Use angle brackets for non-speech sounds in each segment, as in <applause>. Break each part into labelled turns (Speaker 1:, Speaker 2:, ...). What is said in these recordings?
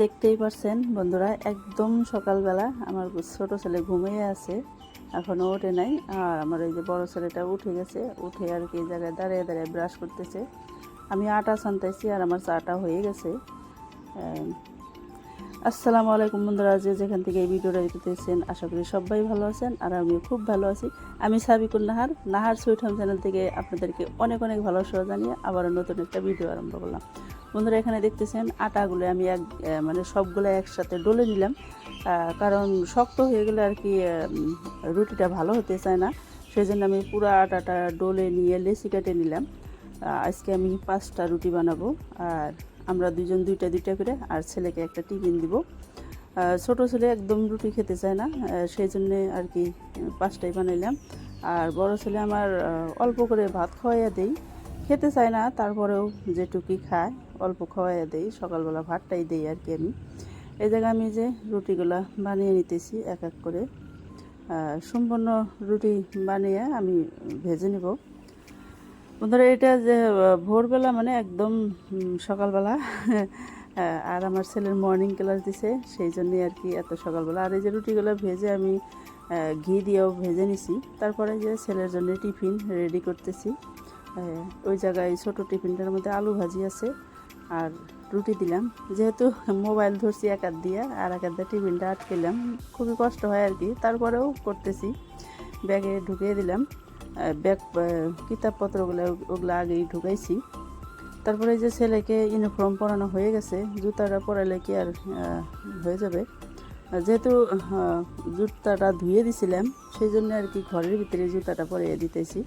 Speaker 1: দেখতেই পারছেন, বন্ধুরা, একদম সকালবেলা আমার ছোট ছেলে ঘুমিয়ে আছে এখনও ওঠে নাই, আর আমার এই যে বড় ছেলেটা উঠে গেছে, উঠে আর কি জায়গায় দাঁড়িয়ে দাঁড়িয়ে ব্রাশ করতেছে। আমি আটা সানতেছি আর আমার চাটা হয়ে গেছে। আসসালামু আলাইকুম বন্ধুরা, যে যেখান থেকে এই ভিডিওটা দেখতেছেন, আশা করি সবাই ভালো আছেন আর আমিও খুব ভালো আছি। আমি Sabikul Nahar Nahar sweet home channel থেকে আপনাদেরকে অনেক অনেক ভালোবাসা জানিয়ে আবারও নতুন একটা ভিডিও আরম্ভ করলাম। বন্ধুরা এখানে দেখতেছেন আটাগুলো আমি এক মানে সবগুলো একসাথে ডলে নিলাম। কারণ শক্ত হয়ে গেলে আর কি রুটিটা ভালো হতে চায় না। সেই জন্য আমি পুরো আটাটা ডলে নিয়ে লেসি কেটে নিলাম। আজকে আমি পাঁচটা রুটি বানাবো আর আমরা দুজন দুইটা দুইটা করে আর ছেলেকে একটা টিফিন দিব। ছোট ছেলে একদম রুটি খেতে চায় না সেই জন্যে আর কি পাঁচটাই বানাইলাম। আর বড় ছেলে আমার অল্প করে ভাত খাওয়াইয়া দেই। খেতে চায় না, তারপরেও যেটুকুই খায়। অল্প খাওয়াইয়া দেই, সকালবেলা ভাতটাই দেই আর কি আমি। এই জায়গায় আমি যে রুটিগুলা বানিয়ে নিতেছি, এক এক করে সম্পূর্ণ রুটি বানিয়ে আমি ভেজে নিব। বন্ধুরা, এটা যে ভোরবেলা মানে একদম সকালবেলা <laughs> আর আমার ছেলের মর্নিং ক্লাস দিছে, সেই জন্যই আর কি এত সকালবেলা। আর এই যে রুটিগুলো ভেজে আমি ঘি দিয়েও ভেজে নিছি। তারপরে যে ছেলের জন্য টিফিন রেডি করতেছি। ওই জায়গায় ছোট টিফিনটার মধ্যে আলু ভাজি আছে। আর রুটি দিলাম। যেহেতু মোবাইল ধরছি এক হাত দিয়ে, আর এক দিয়ে টিফিনটা আটকেলাম খুবই কষ্ট হয় আর কি। তারপরেও করতেছি। ব্যাগে ঢুকিয়ে দিলাম। ব্যাগ কিতাবপত্রগুলো ওগুলো আগেই ঢুকাইছি। তারপরে যে ছেলেকে ইউনিফর্ম পরানো হয়ে গেছে, জুতাটা পরালে কি আর হয়ে যাবে? যেহেতু জুতাটা ধুয়ে দিছিলাম, সেই জন্য আর কি ঘরের ভিতরে জুতাটা পরিয়ে দিতেছি।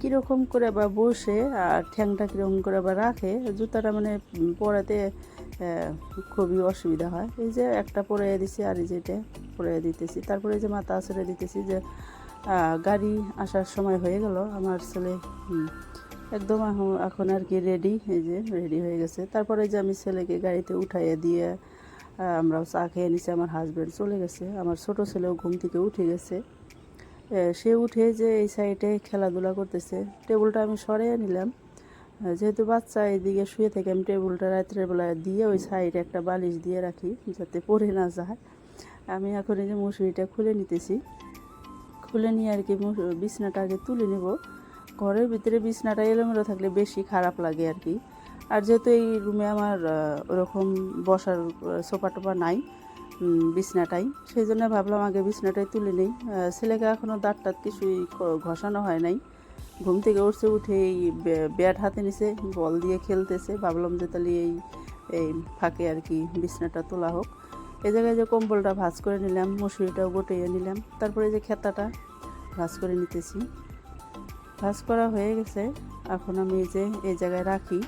Speaker 1: কীরকম করে বা বসে আর ঠ্যাংটা কীরকম করে বা রাখে, জুতাটা মানে পরাতে খুবই অসুবিধা হয়। এই যে একটা পরিয়ে দিছি আর এই যে এটা পরিয়ে দিতেছি। তারপরে যে মাথা আছড়ে দিতেছি যে গাড়ি আসার সময় হয়ে গেল। আমার ছেলে একদম এখন- আর কি রেডি এই যে রেডি হয়ে গেছে। তারপরে যে আমি ছেলেকে গাড়িতে উঠাইয়ে দিয়ে আমরাও চা খেয়ে নিছি। আমার হাজব্যান্ড চলে গেছে। আমার ছোট ছেলেও ঘুম থেকে উঠে গেছে। সে উঠে যে এই সাইডে খেলাধুলা করতেছে, টেবিলটা আমি সরিয়ে নিলাম। যেহেতু বাচ্চা এইদিকে শুয়ে থেকে, আমি টেবিলটা রাত্রের বেলা দিয়ে ওই সাইডে একটা বালিশ দিয়ে রাখি, যাতে পড়ে না যায়। আমি এখন এই যে মশুরিটা খুলে নিতেছি। খুলে নিয়ে আর কি বিছনাটা আগে তুলে নেব। ঘরের ভিতরে বিছনাটা এলোমেলো থাকলে বেশি খারাপ লাগে আর কি। আর যেহেতু এই রুমে আমার ওরকম বসার সোফা টোপা নাই বিছনাটাই। সেই জন্য ভাবলাম আগে বিছনাটাই তুলে নেই। ছেলেকে এখনও দাঁত টাত কিছুই ঘষানো হয় নাই। ঘুম থেকে উঠছে, উঠে এই ব্য- ব্যাট হাতে নিছে, বল দিয়ে খেলতেছে। ভাবলাম যে তাহলে এই এই ফাঁকে আর কি বিছনাটা তোলা হোক। এই জায়গায় যে কম্বলটা ভাজ করে নিলাম, মশুরিটাও গোটাইয়ে নিলাম। তারপরে যে খেতাটা ভাজ করে নিতেছি। ভাজ করা হয়ে গেছে। এখন আমি যে, এই জায়গায় রাখি।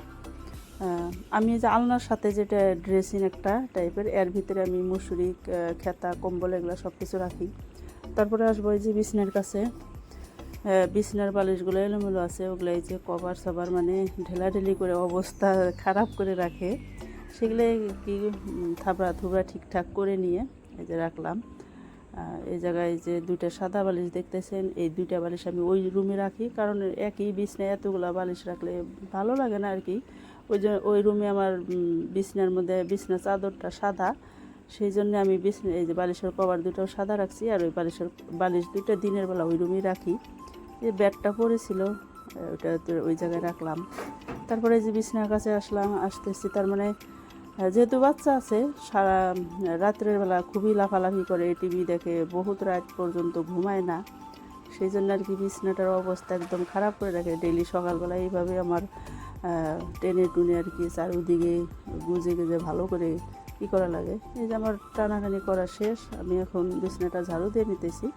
Speaker 1: আমি যে আলনার সাথে যেটা ড্রেসিং একটা টাইপের এর ভিতরে আমি মুসুরি খেতা, কম্বল এগুলো সব কিছু রাখি। তারপরে আসব এই যে বিছনার কাছে। বিছনার বালিশগুলো এলোমেলো আছে, ওগুলো এই যে কভার সবার মানে ঢেলাঢেলি করে অবস্থা খারাপ করে রাখে। সেগুলো কি থাবড়া থুবড়া ঠিকঠাক করে নিয়ে এই যে রাখলাম। এই জায়গায় যে দুইটা সাদা বালিশ দেখতেছেন, এই দুইটা বালিশ আমি ওই রুমে রাখি। কারণ একই বিছনায় এতগুলো বালিশ রাখলে ভালো লাগে না আর কি। ওই যে ওই রুমে আমার বিছনার মধ্যে বিছনা চাদরটা সাদা। সেই জন্য আমি বিছনা, এই যে বালিশের কভার দুটোও সাদা রাখছি আর ওই বালিশের, বালিশ দুটো দিনের বেলা ওই রুমেই রাখি। যে ব্যাগটা পড়েছিল ওটা ওই জায়গায় রাখলাম। তারপরে যে বিছনার কাছে আসলাম, আসতেছি, তার মানে যেহেতু বাচ্চা আছে, সারা রাত্রের বেলা খুবই লাফালাফি করে টিভি দেখে বহুত রাত পর্যন্ত ঘুমায় না। সেই জন্য আর কি বিছনাটার অবস্থা একদম খারাপ করে রাখে। ডেইলি সকালবেলা এইভাবে আমার টেনে টুনে আর কি চারিদিকে গুজে গুজে ভালো করে ই করা লাগে। এই যে আমার টানাটানি করা শেষ, আমি এখন বিছনাটা ঝাড়ু দিয়ে নিতেছি।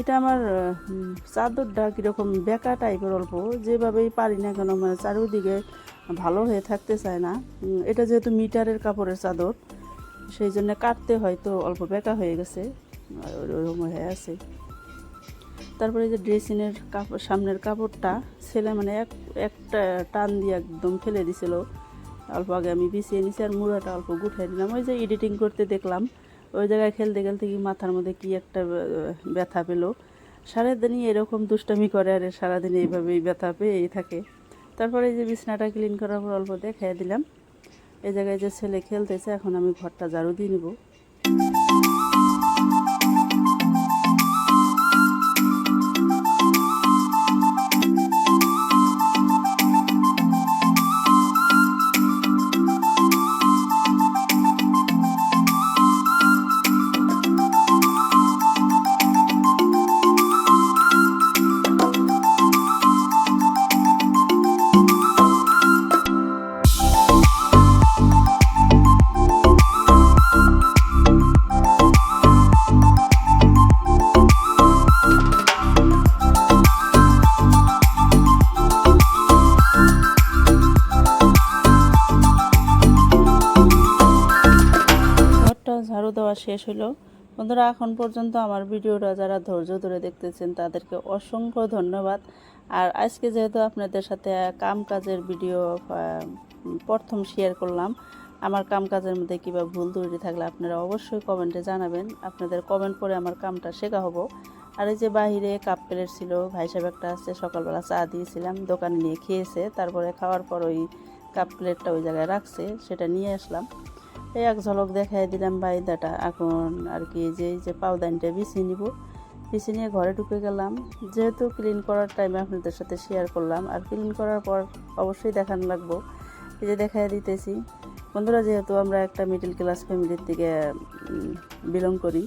Speaker 1: এটা আমার চাদরটা কীরকম বেকা টাইপের অল্প, যেভাবেই পারি না কেন মানে চারিদিকে ভালো হয়ে থাকতে চায় না। এটা যেহেতু মিটারের কাপড়ের চাদর, সেই জন্য কাটতে হয়তো অল্প বেকা হয়ে গেছে ওরকম হয়ে আছে। তারপরে যে ড্রেসিংয়ের কাপড় সামনের কাপড়টা, ছেলে মানে এক একটা টান দিয়ে একদম ফেলে দিছিল। অল্প আগে আমি বিছিয়ে নিছি আর মুড়াটা অল্প গুঠাই দিলাম। ওই যে এডিটিং করতে দেখলাম, ওই জায়গায় খেলতে খেলতে কি মাথার মধ্যে কি একটা ব্যথা পেল। সারাদিনই এরকম দুষ্টামি করে আর সারাদিন এইভাবেই ব্যথা পেয়েই থাকে। তারপরে এই যে বিছনাটা ক্লিন করার পর অল্প দেখাই দিলাম। এই জায়গায় যে ছেলে খেলতেছে, এখন আমি ঘরটা ঝাড়ু দিয়ে নিব। শেষ হলো। বন্ধুরা, এখন পর্যন্ত আমার ভিডিওটা যারা ধৈর্য ধরে দেখতেছেন, তাদেরকে অসংখ্য ধন্যবাদ। আর আজকে যেহেতু আপনাদের সাথে কাম কাজের ভিডিও প্রথম শেয়ার করলাম, আমার কাম কাজের মধ্যে কিবা ভুল ত্রুটি থাকলে আপনারা অবশ্যই কমেন্টে জানাবেন। আপনাদের কমেন্ট পরে আমার কামটা শেখা হব। আর এই যে বাহিরে কাপ প্লেট ছিল, ভাই সাহেব একটা আছে, সকালবেলা চা দিয়েছিলাম, দোকানে নিয়ে খেয়েছে, তারপরে খাওয়ার পর ওই কাপ প্লেটটা ওই জায়গায় রাখছে, সেটা নিয়ে আসলাম। এই এক ঝলক দেখাই দিলাম বাইদাটা। এখন আর কি যে যে পাউদানটা বিছিয়ে নিব। বিছিয়ে নিয়ে ঘরে ঢুকে গেলাম। যেহেতু ক্লিন করার টাইমে আপনাদের সাথে শেয়ার করলাম, আর ক্লিন করার পর অবশ্যই দেখানো লাগবো। এই যে দেখাই দিতেছি। বন্ধুরা, যেহেতু আমরা একটা মিডল ক্লাস ফ্যামিলির থেকে বিলং করি,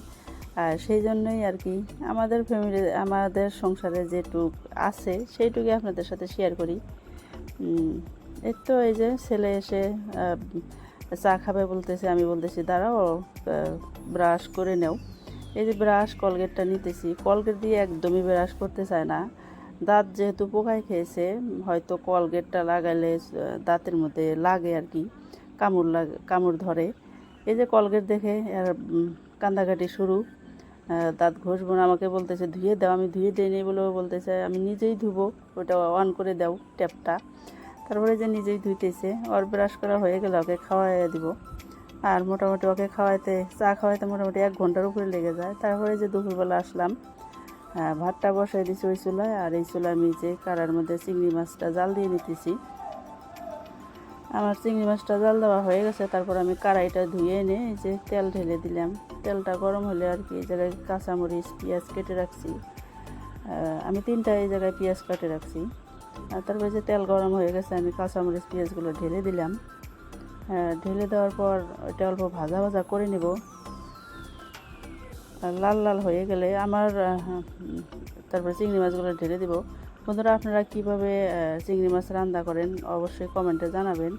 Speaker 1: আর সেই জন্যই আর কি আমাদের ফ্যামিলি আমাদের সংসারে যেটুক আছে, সেইটুকুই আপনাদের সাথে শেয়ার করি। এই তো এই যে ছেলে এসে চা খাবে বলতেছে, আমি বলতেছি, দাঁড়াও ব্রাশ করে নেও। এই যে ব্রাশ কলগেটটা নিতেছি, কলগেট দিয়ে একদমই ব্রাশ করতে চায় না। দাঁত যেহেতু পোকায় খেয়েছে, হয়তো কলগেটটা লাগালে দাঁতের মধ্যে লাগে আর কি, কামড় লাগে, কামড় ধরে। এই যে কলগেট দেখে আর কান্দাকাটি শুরু। দাঁত ঘষবো না, আমাকে বলতেছে, ধুয়ে দাও। আমি ধুয়ে দিই নি বলেও বলতেছে, আমি নিজেই ধুবো, ওটা অন করে দাও ট্যাপটা। তারপরে যে নিজেই ধুইতেছে, ওর ব্রাশ করা হয়ে গেলে ওকে খাওয়াইয়া দিব। আর মোটামুটি ওকে খাওয়াইতে, চা খাওয়াইতে মোটামুটি এক ঘণ্টার উপরে লেগে যায়। তারপরে যে দুপুরবেলা আসলাম ভাতটা বসাই দিছি ওই চুলায়, আর এই চুলা আমি যে কারার মধ্যে চিংড়ি মাছটা জাল দিয়ে নিতেছি। আমার চিংড়ি মাছটা জাল দেওয়া হয়ে গেছে, তারপর আমি কড়াইটা ধুয়ে এনে এই যে তেল ঢেলে দিলাম। তেলটা গরম হলে আর কি, এই জায়গায় কাঁচামরিচ, পেঁয়াজ কেটে রাখছি। আমি তিনটা এই জায়গায় পেঁয়াজ কেটে রাখছি। তারপরে যে তেল গরম হয়ে গেছে, আমি কাঁচামরিচ, পেঁয়াজগুলো ঢেলে দিলাম। ঢেলে দেওয়ার পর এটা অল্প ভাজা ভাজা করে নেব। লাল লাল হয়ে গেলে আমার তারপরে চিংড়ি মাছগুলো ঢেলে দিব। বন্ধুরা, আপনারা কীভাবে চিংড়ি মাছ রান্না করেন অবশ্যই কমেন্টে জানাবেন।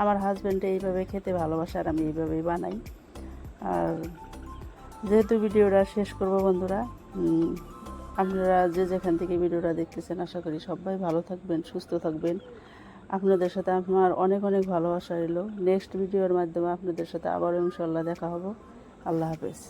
Speaker 1: আমার হাজব্যান্ডে এইভাবে খেতে ভালোবাসে আর আমি এইভাবেই বানাই। আর যেহেতু ভিডিওটা শেষ করব বন্ধুরা আপনারা যে যেখান থেকে ভিডিওটা দেখতেছেন, আশা করি সবাই ভালো থাকবেন, সুস্থ থাকবেন। আপনাদের সাথে আমার অনেক অনেক ভালোবাসা এলো নেক্সট ভিডিওর মাধ্যমে আপনাদের সাথে আবারও ইনশাল্লাহ দেখা হব। আল্লাহ হাফেজ।